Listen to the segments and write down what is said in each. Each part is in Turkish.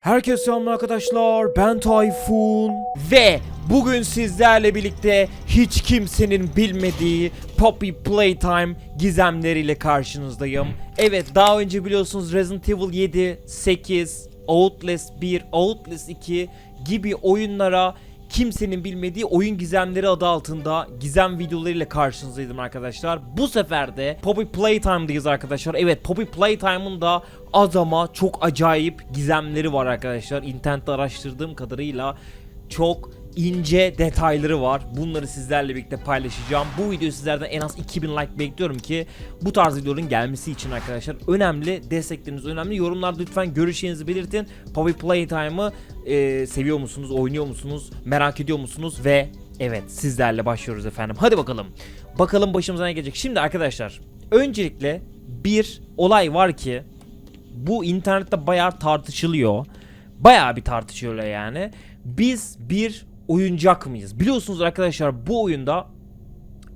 Herkese selamlar arkadaşlar. Ben Tayfun ve bugün sizlerle birlikte hiç kimsenin bilmediği Poppy Playtime gizemleriyle karşınızdayım. Evet, daha önce biliyorsunuz Resident Evil 7, 8, Outlast 1, Outlast 2 gibi oyunlara kimsenin bilmediği oyun gizemleri adı altında gizem videolarıyla karşınızdaydım arkadaşlar. Bu sefer de Poppy Playtime'dayız arkadaşlar. Evet Poppy Playtime'ın da az ama çok acayip gizemleri var arkadaşlar. İnternette araştırdığım kadarıyla çok ince detayları var. Bunları sizlerle birlikte paylaşacağım. Bu videoyu sizlerden en az 2000 like bekliyorum ki bu tarz videoların gelmesi için arkadaşlar. Önemli destekleriniz önemli. Yorumlarda lütfen görüşlerinizi belirtin. Poppy Playtime'ı e, seviyor musunuz, oynuyor musunuz, merak ediyor musunuz ve evet sizlerle başlıyoruz efendim. Hadi bakalım. Bakalım başımıza ne gelecek. Şimdi arkadaşlar öncelikle bir olay var ki bu internette bayağı tartışılıyor. Bayağı bir tartışıyorlar yani. Biz bir oyuncak mıyız? Biliyorsunuz arkadaşlar bu oyunda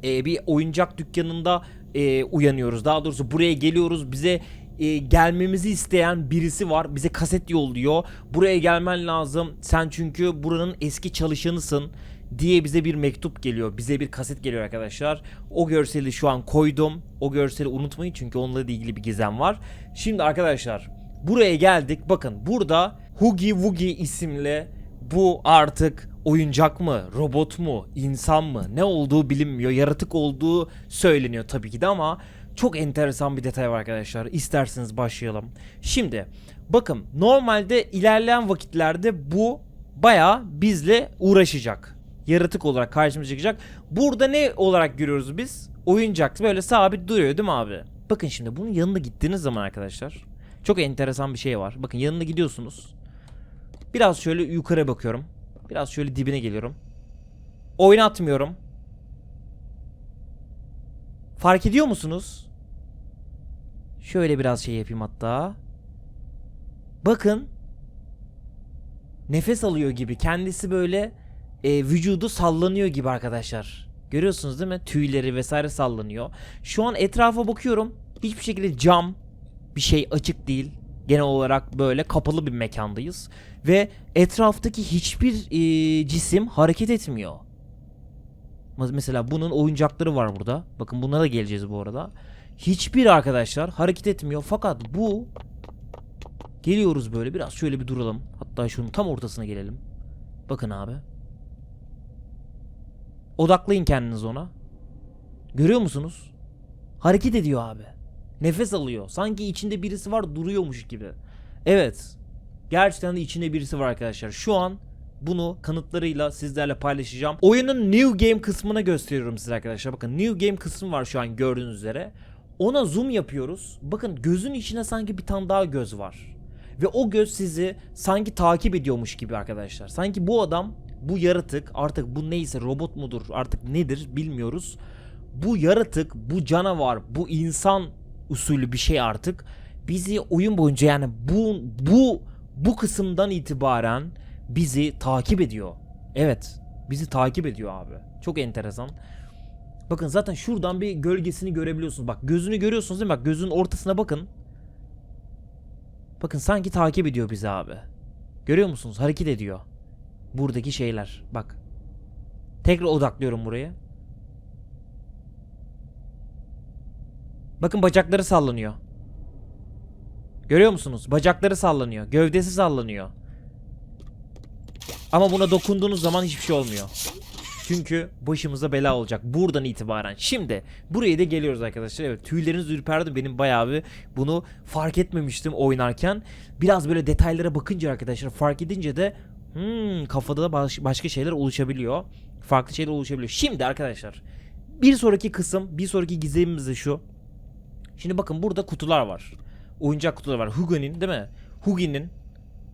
e, bir oyuncak dükkanında e, uyanıyoruz. Daha doğrusu buraya geliyoruz. Bize e, gelmemizi isteyen birisi var. Bize kaset yolluyor. Buraya gelmen lazım. Sen çünkü buranın eski çalışanısın diye bize bir mektup geliyor. Bize bir kaset geliyor arkadaşlar. O görseli şu an koydum. O görseli unutmayın çünkü onunla ilgili bir gizem var. Şimdi arkadaşlar buraya geldik. Bakın burada Hugi Wugi isimli bu artık oyuncak mı, robot mu, insan mı ne olduğu bilinmiyor. Yaratık olduğu söyleniyor tabii ki de ama çok enteresan bir detay var arkadaşlar. İsterseniz başlayalım. Şimdi bakın normalde ilerleyen vakitlerde bu baya bizle uğraşacak. Yaratık olarak karşımıza çıkacak. Burada ne olarak görüyoruz biz? Oyuncak böyle sabit duruyor değil mi abi? Bakın şimdi bunun yanına gittiğiniz zaman arkadaşlar çok enteresan bir şey var. Bakın yanına gidiyorsunuz. Biraz şöyle yukarı bakıyorum. Biraz şöyle dibine geliyorum. Oynatmıyorum. Fark ediyor musunuz? Şöyle biraz şey yapayım hatta. Bakın. Nefes alıyor gibi. Kendisi böyle e, vücudu sallanıyor gibi arkadaşlar. Görüyorsunuz değil mi? Tüyleri vesaire sallanıyor. Şu an etrafa bakıyorum. Hiçbir şekilde cam bir şey açık değil. Genel olarak böyle kapalı bir mekandayız. Ve etraftaki hiçbir e, cisim hareket etmiyor. Mesela bunun oyuncakları var burada. Bakın bunlara da geleceğiz bu arada. Hiçbir arkadaşlar hareket etmiyor. Fakat bu geliyoruz böyle biraz şöyle bir duralım. Hatta şunun tam ortasına gelelim. Bakın abi. Odaklayın kendiniz ona. Görüyor musunuz? Hareket ediyor abi. Nefes alıyor. Sanki içinde birisi var duruyormuş gibi. Evet. Gerçekten de içinde birisi var arkadaşlar. Şu an bunu kanıtlarıyla sizlerle paylaşacağım. Oyunun New Game kısmına gösteriyorum size arkadaşlar. Bakın New Game kısmı var şu an gördüğünüz üzere. Ona zoom yapıyoruz. Bakın gözün içine sanki bir tane daha göz var. Ve o göz sizi sanki takip ediyormuş gibi arkadaşlar. Sanki bu adam, bu yaratık artık bu neyse robot mudur artık nedir bilmiyoruz. Bu yaratık, bu canavar, bu insan usulü bir şey artık bizi oyun boyunca yani bu bu bu kısımdan itibaren bizi takip ediyor. Evet, bizi takip ediyor abi. Çok enteresan. Bakın zaten şuradan bir gölgesini görebiliyorsunuz. Bak gözünü görüyorsunuz değil mi? Bak gözünün ortasına bakın. Bakın sanki takip ediyor bizi abi. Görüyor musunuz? Hareket ediyor. Buradaki şeyler. Bak. Tekrar odaklıyorum buraya. Bakın bacakları sallanıyor. Görüyor musunuz? Bacakları sallanıyor. Gövdesi sallanıyor. Ama buna dokunduğunuz zaman hiçbir şey olmuyor. Çünkü başımıza bela olacak buradan itibaren. Şimdi buraya da geliyoruz arkadaşlar. Evet tüyleriniz ürperdi benim bayağı bir bunu fark etmemiştim oynarken. Biraz böyle detaylara bakınca arkadaşlar fark edince de hmm, kafada da baş- başka şeyler oluşabiliyor. Farklı şeyler oluşabiliyor. Şimdi arkadaşlar bir sonraki kısım bir sonraki gizemimiz de şu. Şimdi bakın burada kutular var. Oyuncak kutuları var. Hugo'nin değil mi? Hugi'nin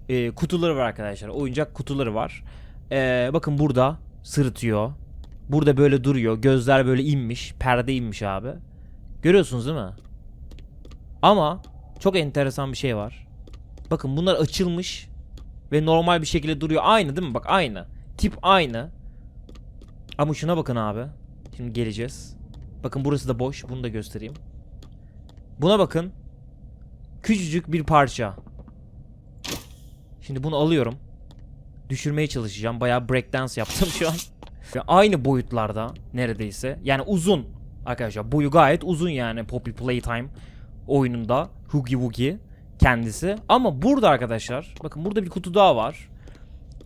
e, kutuları var arkadaşlar. Oyuncak kutuları var. E, bakın burada sırıtıyor. Burada böyle duruyor. Gözler böyle inmiş. Perde inmiş abi. Görüyorsunuz değil mi? Ama çok enteresan bir şey var. Bakın bunlar açılmış ve normal bir şekilde duruyor. Aynı değil mi? Bak aynı. Tip aynı. Ama şuna bakın abi. Şimdi geleceğiz. Bakın burası da boş. Bunu da göstereyim. Buna bakın. Küçücük bir parça. Şimdi bunu alıyorum. Düşürmeye çalışacağım. Bayağı breakdance yaptım şu an. Aynı boyutlarda neredeyse. Yani uzun arkadaşlar. Boyu gayet uzun yani Poppy Playtime oyununda. Hoogie Woogie kendisi. Ama burada arkadaşlar bakın burada bir kutu daha var.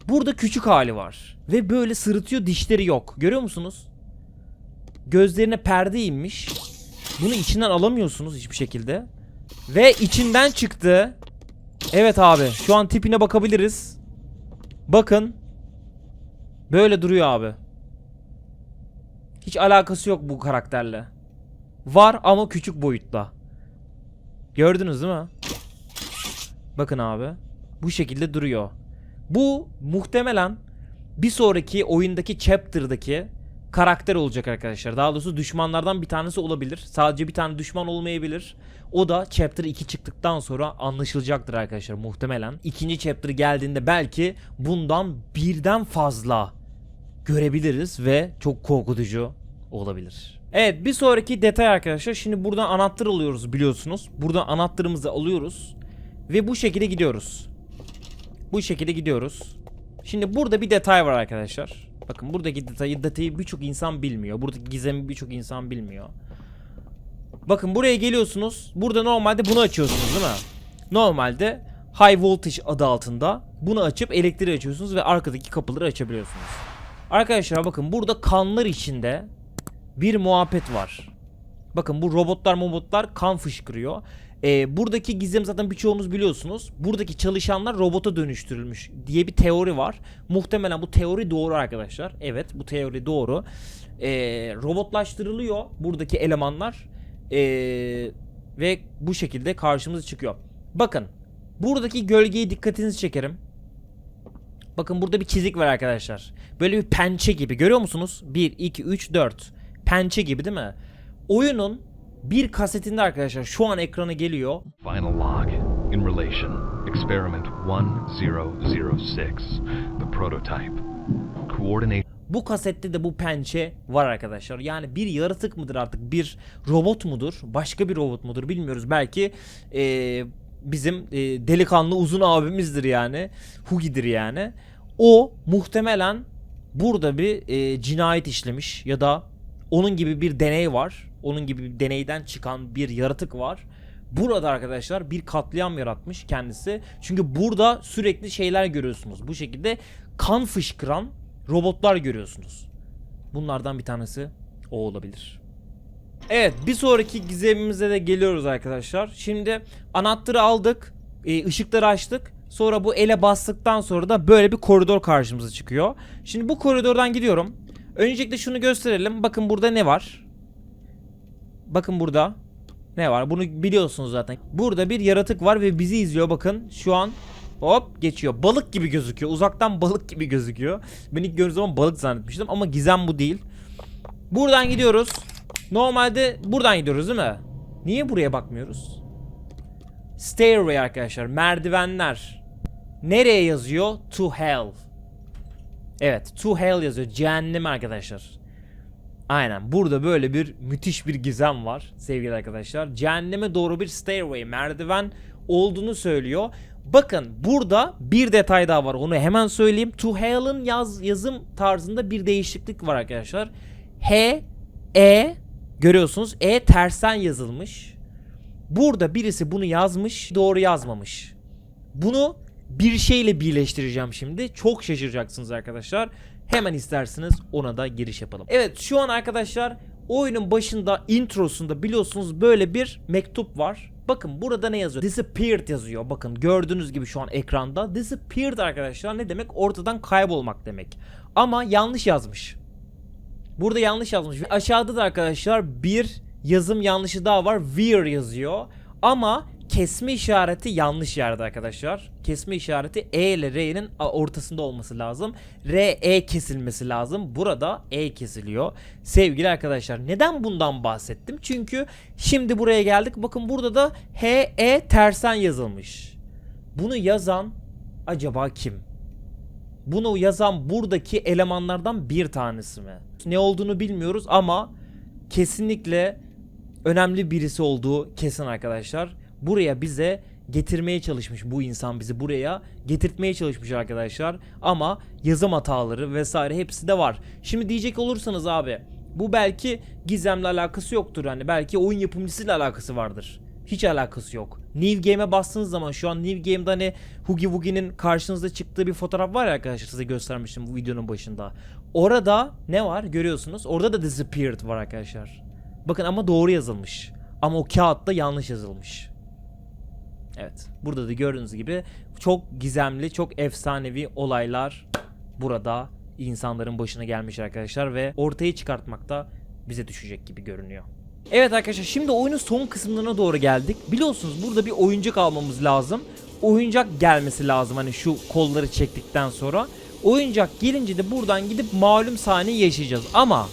Burada küçük hali var. Ve böyle sırıtıyor dişleri yok. Görüyor musunuz? Gözlerine perde inmiş. Bunu içinden alamıyorsunuz hiçbir şekilde. Ve içinden çıktı. Evet abi şu an tipine bakabiliriz. Bakın. Böyle duruyor abi. Hiç alakası yok bu karakterle. Var ama küçük boyutta. Gördünüz değil mi? Bakın abi. Bu şekilde duruyor. Bu muhtemelen bir sonraki oyundaki chapter'daki karakter olacak arkadaşlar. Daha doğrusu düşmanlardan bir tanesi olabilir. Sadece bir tane düşman olmayabilir. O da chapter 2 çıktıktan sonra anlaşılacaktır arkadaşlar muhtemelen. İkinci chapter geldiğinde belki bundan birden fazla görebiliriz ve çok korkutucu olabilir. Evet bir sonraki detay arkadaşlar. Şimdi buradan anahtar alıyoruz biliyorsunuz. Buradan anahtarımızı alıyoruz. Ve bu şekilde gidiyoruz. Bu şekilde gidiyoruz. Şimdi burada bir detay var arkadaşlar. Bakın buradaki detayı, detayı birçok insan bilmiyor. Buradaki gizemi birçok insan bilmiyor. Bakın buraya geliyorsunuz. Burada normalde bunu açıyorsunuz değil mi? Normalde high voltage adı altında bunu açıp elektriği açıyorsunuz ve arkadaki kapıları açabiliyorsunuz. Arkadaşlar bakın burada kanlar içinde bir muhabbet var. Bakın bu robotlar robotlar kan fışkırıyor. Ee, buradaki gizem zaten birçoğunuz biliyorsunuz. Buradaki çalışanlar robota dönüştürülmüş diye bir teori var. Muhtemelen bu teori doğru arkadaşlar. Evet bu teori doğru. Ee, robotlaştırılıyor buradaki elemanlar. Ee, ve bu şekilde karşımıza çıkıyor. Bakın buradaki gölgeye dikkatinizi çekerim. Bakın burada bir çizik var arkadaşlar. Böyle bir pençe gibi görüyor musunuz? 1, 2, 3, 4. Pençe gibi değil mi? Oyunun bir kasetinde arkadaşlar şu an ekrana geliyor. Final log. In relation, experiment 1006, the prototype. Coordinate Bu kasette de bu pençe var arkadaşlar. Yani bir yaratık mıdır artık bir robot mudur başka bir robot mudur bilmiyoruz. Belki eee, bizim eee, delikanlı uzun abimizdir yani. Hugi'dir yani. O muhtemelen burada bir eee, cinayet işlemiş ya da onun gibi bir deney var. Onun gibi bir deneyden çıkan bir yaratık var. Burada arkadaşlar bir katliam yaratmış kendisi. Çünkü burada sürekli şeyler görüyorsunuz. Bu şekilde kan fışkıran robotlar görüyorsunuz. Bunlardan bir tanesi o olabilir. Evet bir sonraki gizemimize de geliyoruz arkadaşlar. Şimdi anahtarı aldık. e, ışıkları açtık. Sonra bu ele bastıktan sonra da böyle bir koridor karşımıza çıkıyor. Şimdi bu koridordan gidiyorum. Öncelikle şunu gösterelim. Bakın burada ne var? Bakın burada ne var? Bunu biliyorsunuz zaten. Burada bir yaratık var ve bizi izliyor bakın. Şu an hop geçiyor. Balık gibi gözüküyor. Uzaktan balık gibi gözüküyor. Ben ilk gördüğüm zaman balık zannetmiştim ama gizem bu değil. Buradan gidiyoruz. Normalde buradan gidiyoruz değil mi? Niye buraya bakmıyoruz? Stairway arkadaşlar. Merdivenler. Nereye yazıyor? To hell. Evet, to hell yazıyor. Cehennem arkadaşlar. Aynen. Burada böyle bir müthiş bir gizem var sevgili arkadaşlar. Cehenneme doğru bir stairway, merdiven olduğunu söylüyor. Bakın burada bir detay daha var. Onu hemen söyleyeyim. To hell'ın yaz, yazım tarzında bir değişiklik var arkadaşlar. H, E görüyorsunuz. E tersten yazılmış. Burada birisi bunu yazmış, doğru yazmamış. Bunu bir şeyle birleştireceğim şimdi. Çok şaşıracaksınız arkadaşlar. Hemen isterseniz ona da giriş yapalım. Evet şu an arkadaşlar oyunun başında introsunda biliyorsunuz böyle bir mektup var. Bakın burada ne yazıyor? Disappeared yazıyor. Bakın gördüğünüz gibi şu an ekranda. Disappeared arkadaşlar ne demek? Ortadan kaybolmak demek. Ama yanlış yazmış. Burada yanlış yazmış. Ve aşağıda da arkadaşlar bir yazım yanlışı daha var. Weir yazıyor. Ama kesme işareti yanlış yerde arkadaşlar. Kesme işareti E ile R'nin ortasında olması lazım. R, E kesilmesi lazım. Burada E kesiliyor. Sevgili arkadaşlar neden bundan bahsettim? Çünkü şimdi buraya geldik. Bakın burada da H, E tersen yazılmış. Bunu yazan acaba kim? Bunu yazan buradaki elemanlardan bir tanesi mi? Ne olduğunu bilmiyoruz ama kesinlikle önemli birisi olduğu kesin arkadaşlar. Buraya bize getirmeye çalışmış bu insan bizi buraya getirtmeye çalışmış arkadaşlar ama yazım hataları vesaire hepsi de var. Şimdi diyecek olursanız abi bu belki gizemle alakası yoktur hani belki oyun yapımcısıyla alakası vardır. Hiç alakası yok. New Game'e bastığınız zaman şu an New Game'de hani Hugi Wugi'nin karşınızda çıktığı bir fotoğraf var ya arkadaşlar size göstermiştim bu videonun başında. Orada ne var görüyorsunuz. Orada da Spirit var arkadaşlar. Bakın ama doğru yazılmış. Ama o kağıtta yanlış yazılmış. Evet. Burada da gördüğünüz gibi çok gizemli, çok efsanevi olaylar burada insanların başına gelmiş arkadaşlar ve ortaya çıkartmakta bize düşecek gibi görünüyor. Evet arkadaşlar şimdi oyunun son kısımlarına doğru geldik. Biliyorsunuz burada bir oyuncak almamız lazım. Oyuncak gelmesi lazım hani şu kolları çektikten sonra. Oyuncak gelince de buradan gidip malum sahneyi yaşayacağız. Ama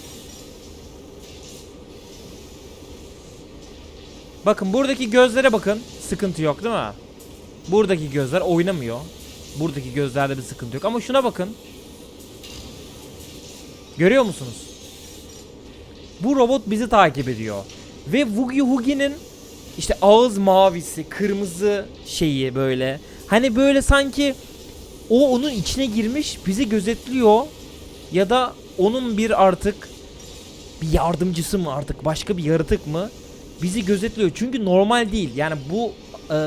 Bakın buradaki gözlere bakın. Sıkıntı yok değil mi? Buradaki gözler oynamıyor. Buradaki gözlerde bir sıkıntı yok. Ama şuna bakın. Görüyor musunuz? Bu robot bizi takip ediyor. Ve Woogie Woogie'nin işte ağız mavisi, kırmızı şeyi böyle. Hani böyle sanki o onun içine girmiş, bizi gözetliyor. Ya da onun bir artık bir yardımcısı mı artık başka bir yaratık mı? Bizi gözetliyor. Çünkü normal değil. Yani bu e,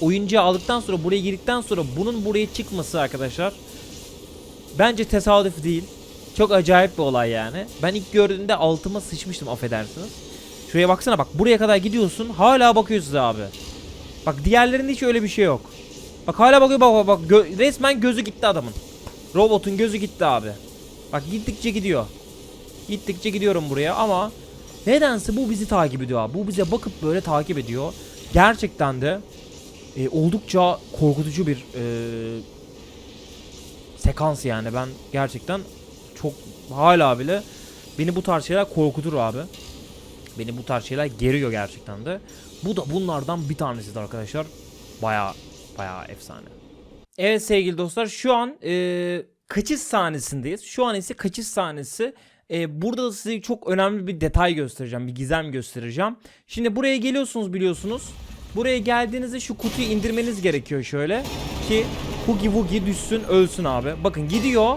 oyuncağı aldıktan sonra buraya girdikten sonra bunun buraya çıkması arkadaşlar bence tesadüf değil. Çok acayip bir olay yani. Ben ilk gördüğümde altıma sıçmıştım affedersiniz. Şuraya baksana bak buraya kadar gidiyorsun hala bakıyorsunuz abi. Bak diğerlerinde hiç öyle bir şey yok. Bak hala bakıyor bak bak, bak Gö- resmen gözü gitti adamın. Robotun gözü gitti abi. Bak gittikçe gidiyor. Gittikçe gidiyorum buraya ama nedense bu bizi takip ediyor abi. Bu bize bakıp böyle takip ediyor. Gerçekten de e, oldukça korkutucu bir e, sekans yani. Ben gerçekten çok hala bile beni bu tarz şeyler korkutur abi. Beni bu tarz şeyler geriyor gerçekten de. Bu da bunlardan bir tanesidir arkadaşlar. Baya baya efsane. Evet sevgili dostlar şu an e, kaçış sahnesindeyiz. Şu an ise kaçış sahnesi. E, burada da size çok önemli bir detay göstereceğim. Bir gizem göstereceğim. Şimdi buraya geliyorsunuz biliyorsunuz. Buraya geldiğinizde şu kutuyu indirmeniz gerekiyor şöyle. Ki Hugi Wugi düşsün ölsün abi. Bakın gidiyor.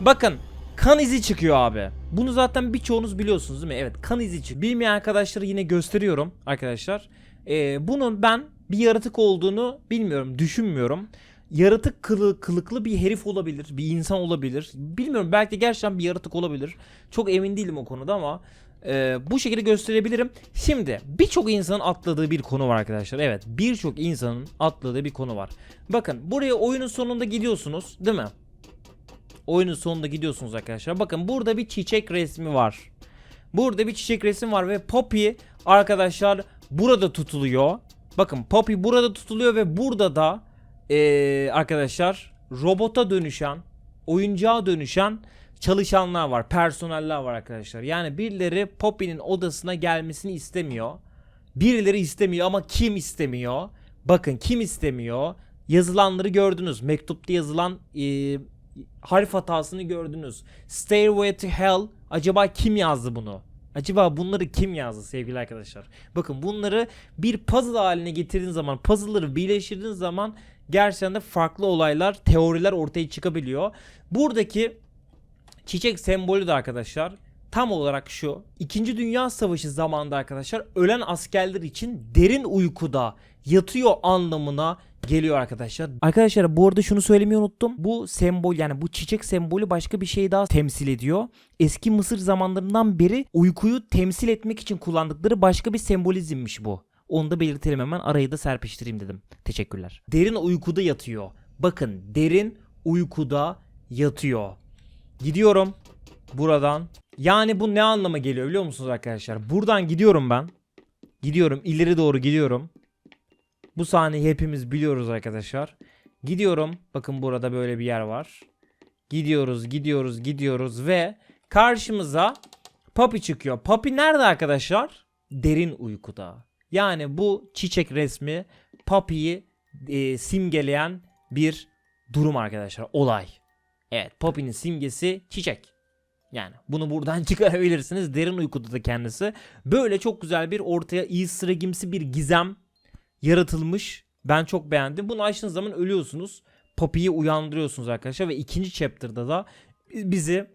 Bakın kan izi çıkıyor abi. Bunu zaten birçoğunuz biliyorsunuz değil mi? Evet kan izi çıkıyor. Bilmeyen arkadaşları yine gösteriyorum arkadaşlar. Ee, bunun ben bir yaratık olduğunu bilmiyorum, düşünmüyorum. Yaratık kılı, kılıklı bir herif olabilir, bir insan olabilir. Bilmiyorum belki de gerçekten bir yaratık olabilir. Çok emin değilim o konuda ama e, bu şekilde gösterebilirim. Şimdi birçok insanın atladığı bir konu var arkadaşlar. Evet birçok insanın atladığı bir konu var. Bakın buraya oyunun sonunda gidiyorsunuz değil mi? Oyunun sonunda gidiyorsunuz arkadaşlar. Bakın burada bir çiçek resmi var. Burada bir çiçek resmi var ve Poppy arkadaşlar burada tutuluyor. Bakın Poppy burada tutuluyor ve burada da eee, arkadaşlar robota dönüşen, oyuncağa dönüşen çalışanlar var, personeller var arkadaşlar. Yani birileri Poppy'nin odasına gelmesini istemiyor. Birileri istemiyor ama kim istemiyor? Bakın kim istemiyor? Yazılanları gördünüz. Mektupta yazılan eee, harf hatasını gördünüz. Stairway to Hell acaba kim yazdı bunu? Acaba bunları kim yazdı sevgili arkadaşlar? Bakın bunları bir puzzle haline getirdiğiniz zaman, puzzle'ları birleştirdiğiniz zaman gerçekten de farklı olaylar, teoriler ortaya çıkabiliyor. Buradaki çiçek sembolü de arkadaşlar tam olarak şu. İkinci Dünya Savaşı zamanında arkadaşlar ölen askerler için derin uykuda yatıyor anlamına geliyor arkadaşlar. Arkadaşlar bu arada şunu söylemeyi unuttum. Bu sembol yani bu çiçek sembolü başka bir şey daha temsil ediyor. Eski Mısır zamanlarından beri uykuyu temsil etmek için kullandıkları başka bir sembolizmmiş bu. Onu da belirtelim hemen arayı da serpiştireyim dedim. Teşekkürler. Derin uykuda yatıyor. Bakın derin uykuda yatıyor. Gidiyorum buradan. Yani bu ne anlama geliyor biliyor musunuz arkadaşlar? Buradan gidiyorum ben. Gidiyorum ileri doğru gidiyorum. Bu sahneyi hepimiz biliyoruz arkadaşlar. Gidiyorum. Bakın burada böyle bir yer var. Gidiyoruz, gidiyoruz, gidiyoruz ve karşımıza Papi çıkıyor. Papi nerede arkadaşlar? Derin uykuda. Yani bu çiçek resmi Papi'yi e, simgeleyen bir durum arkadaşlar. Olay. Evet, Papi'nin simgesi çiçek. Yani bunu buradan çıkarabilirsiniz. Derin uykuda da kendisi. Böyle çok güzel bir ortaya easter egg'imsi bir gizem yaratılmış. Ben çok beğendim. Bunu açtığınız zaman ölüyorsunuz. Poppy'yi uyandırıyorsunuz arkadaşlar ve ikinci chapter'da da bizi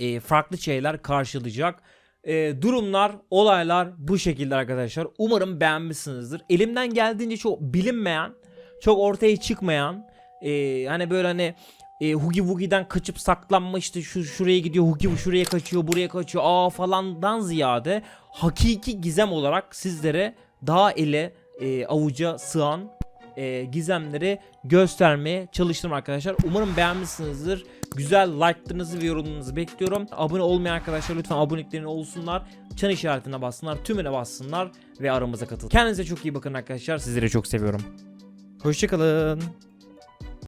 e, farklı şeyler karşılayacak. E, durumlar, olaylar bu şekilde arkadaşlar. Umarım beğenmişsinizdir. Elimden geldiğince çok bilinmeyen, çok ortaya çıkmayan, e, hani böyle hani e, Hugi Wugi'den kaçıp saklanma işte şu şuraya gidiyor, Hugi şuraya kaçıyor, buraya kaçıyor, aa falandan ziyade hakiki gizem olarak sizlere daha ele e, avuca sığan e, gizemleri göstermeye çalıştım arkadaşlar. Umarım beğenmişsinizdir. Güzel like'larınızı ve yorumlarınızı bekliyorum. Abone olmayan arkadaşlar lütfen aboneliklerini olsunlar. Çan işaretine bassınlar, tümüne bassınlar ve aramıza katılın. Kendinize çok iyi bakın arkadaşlar. Sizleri çok seviyorum. Hoşçakalın.